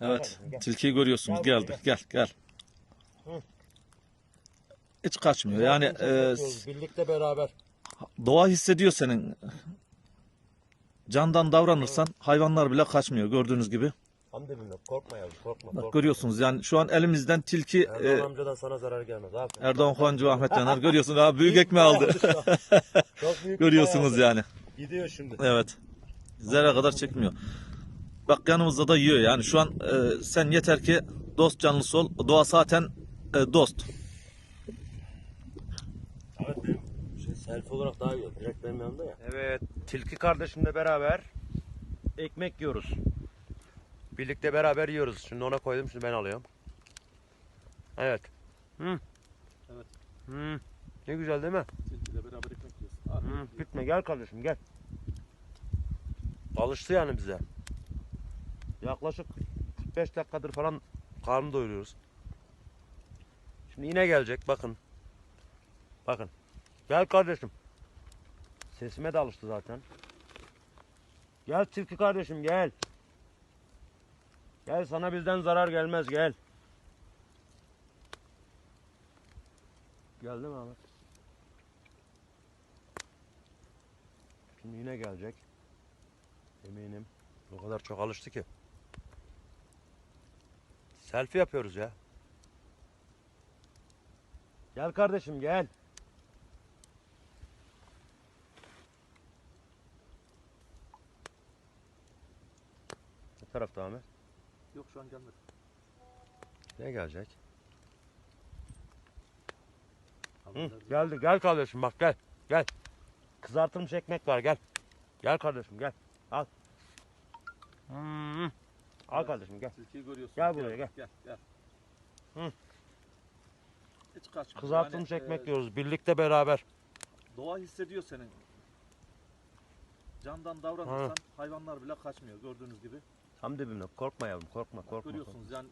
Evet. Gel. Tilkiyi görüyorsunuz. Gel Geldi. Gel gel. Hı. Hiç kaçmıyor. Yani e, birlikte beraber. doğa hissediyor senin. Candan davranırsan hayvanlar bile kaçmıyor gördüğünüz gibi. Bilmem korkma yavrum korkma. Bak korkma. görüyorsunuz yani şu an elimizden tilki Erdoğan e, amcadan sana zarar gelmez. Aferin. Erdoğan Kuancı Ahmet Caner görüyorsunuz abi büyük ekmeği aldı. Çok büyük görüyorsunuz yani. Gidiyor şimdi. Evet. Zerre kadar çekmiyor. Bak yanımızda da yiyor yani şu an e, sen yeter ki dost canlısı ol. Doğa zaten e, dost. Evet benim şey, selfie olarak daha iyi. Direkt benim yanımda ya. Evet, tilki kardeşimle beraber ekmek yiyoruz. Birlikte beraber yiyoruz. Şimdi ona koydum, şimdi ben alıyorum. Evet. Hı. Evet. Hı. Ne güzel değil mi? Tilkiyle beraber ekmek yiyoruz. Hı. Gitme gel kardeşim gel. Alıştı yani bize. Yaklaşık 45 dakikadır falan karnı doyuruyoruz. Şimdi yine gelecek bakın. Bakın. Gel kardeşim. Sesime de alıştı zaten. Gel tilki kardeşim gel. Gel sana bizden zarar gelmez gel. Geldi mi Ahmet? Şimdi yine gelecek. Eminim. O kadar çok alıştı ki. Selfie yapıyoruz ya. Gel kardeşim gel. Bu tarafta Ahmet. Yok şu an gelmedi. Ne gelecek? Hı, geldi. Gel kardeşim bak gel. Gel. Kızartılmış ekmek var gel. Gel kardeşim gel. Al. Hmm. Al kardeşim gel. Tilkiyi görüyorsun. Gel buraya, gel. Gel gel. Hı. Hiç kaçmıyor. Kızartılmış Yani, ekmek e, yiyoruz birlikte beraber. Doğa hissediyor senin. Candan davranırsan hayvanlar bile kaçmıyor gördüğünüz gibi. Tam dibimde korkma yavrum korkma Bak, korkma. görüyorsunuz yani